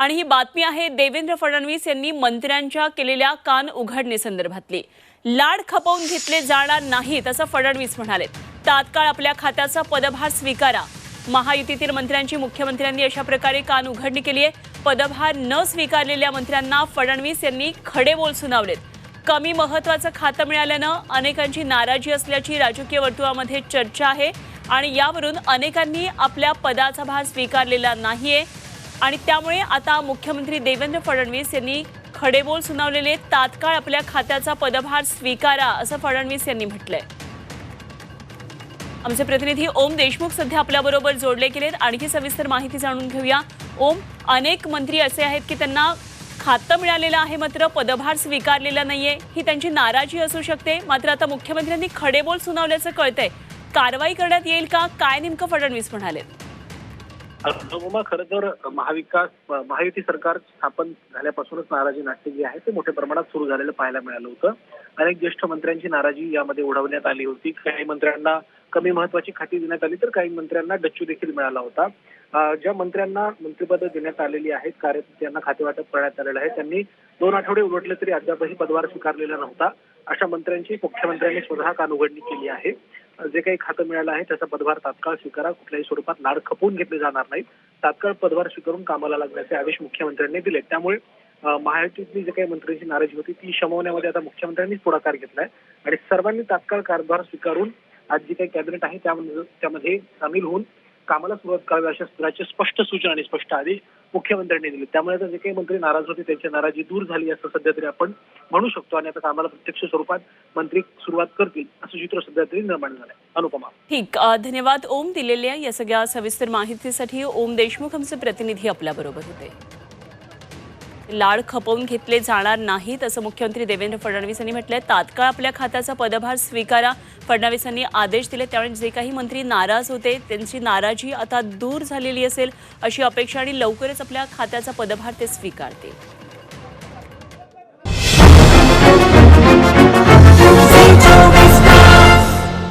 आणि ही बातमी आहे देवेंद्र फडणवीस यांनी मंत्र्यांच्या केलेल्या कान उघडणी संदर्भातली लाड खपवून घेतले जाणार नाहीत असं फडणवीस म्हणाले. तात्काळ आपल्या खात्याचा पदभार स्वीकारा. महायुतीतील मंत्र्यांची मुख्यमंत्र्यांनी अशा प्रकारे कान उघडणी केली आहे. पदभार न स्वीकारलेल्या मंत्र्यांना फडणवीस यांनी खडे बोल सुनावलेत. कमी महत्वाचं खातं मिळाल्यानं अनेकांची नाराजी असल्याची राजकीय वर्तुळामध्ये चर्चा आहे आणि यावरून अनेकांनी आपल्या पदाचा भार स्वीकारलेला नाहीये. आणि त्यामुळे आता मुख्यमंत्री देवेंद्र फडणवीस यांनी खडेबोल सुनावलेले तात्काळ आपल्या खात्याचा पदभार स्वीकारा असं फडणवीस यांनी म्हटलंय. आमचे प्रतिनिधी ओम देशमुख सध्या आपल्याबरोबर जोडले गेलेत. आणखी सविस्तर माहिती जाणून घेऊया. ओम अनेक मंत्री असे आहेत की त्यांना खातं मिळालेलं आहे मात्र पदभार स्वीकारलेला नाहीये. ही त्यांची नाराजी असू शकते. मात्र आता मुख्यमंत्र्यांनी खडेबोल सुनावल्याचं कळतंय. कारवाई करण्यात येईल का? काय नेमकं फडणवीस म्हणाले अनुपमा खरं तर महाविकास महायुती सरकार स्थापन झाल्यापासूनच नाराजी नाट्य जे आहे ते मोठ्या प्रमाणात सुरू झालेलं पाहायला मिळालं होतं. अनेक ज्येष्ठ मंत्र्यांची नाराजी यामध्ये उडवण्यात आली होती. काही मंत्र्यांना कमी महत्वाची खाती देण्यात आली तर काही मंत्र्यांना डच्चू देखील मिळाला होता. ज्या मंत्र्यांना मंत्रिपद देण्यात आलेली आहेत कार्य त्यांना खाते वाटप करण्यात आलेलं आहे त्यांनी दोन आठवडे उलटले तरी अद्यापही पदभार स्वीकारलेला नव्हता. अशा मंत्र्यांची मुख्यमंत्र्यांनी स्वतः कानउघडणी केली आहे. जे काही खातं मिळालं आहे त्याचा पदभार तात्काळ स्वीकारा. कुठल्याही स्वरूपात लाड खपवून घेतले जाणार नाहीत. तात्काळ पदभार स्वीकारून कामाला लागण्याचे आदेश मुख्यमंत्र्यांनी दिले त्यामुळे महायुतीतली जे काही मंत्र्यांची नाराजी होती ती शमवण्यामध्ये आता मुख्यमंत्र्यांनीच पुढाकार घेतलाय. आणि सर्वांनी तात्काळ कारभार स्वीकारून आज जी काही कॅबिनेट आहे त्यामध्ये त्यामध्ये सामील होऊन कामाला सुरुवात करावी अशा स्तराचे स्पष्ट सूचना आणि स्पष्ट आदेश मुख्यमंत्र्यांनी दिले त्यामुळे आता जे काही मंत्री नाराज होते त्यांची नाराजी दूर झाली असं सध्या तरी आपण म्हणू शकतो. आणि आता कामाला प्रत्यक्ष स्वरूपात मंत्री सुरुवात करतील. असं सध्या तरी निर्माण झालंय. अनुपमा. ठीक धन्यवाद. ओम दिलेल्या या सगळ्या सविस्तर माहितीसाठी ओम देशमुख आमचे प्रतिनिधी आपल्या बरोबर होते. लाड खपवून घेतले जाणार नाहीत असं मुख्यमंत्री देवेंद्र फडणवीस यांनी म्हटलंय. तात्काळ आपल्या खात्याचा पदभार स्वीकारा फडणवीसांनी आदेश दिले. त्यामुळे जे काही मंत्री नाराज होते त्यांची नाराजी आता दूर झालेली असेल अशी अपेक्षा आणि लवकरच आपल्या खात्याचा पदभार ते स्वीकारतील.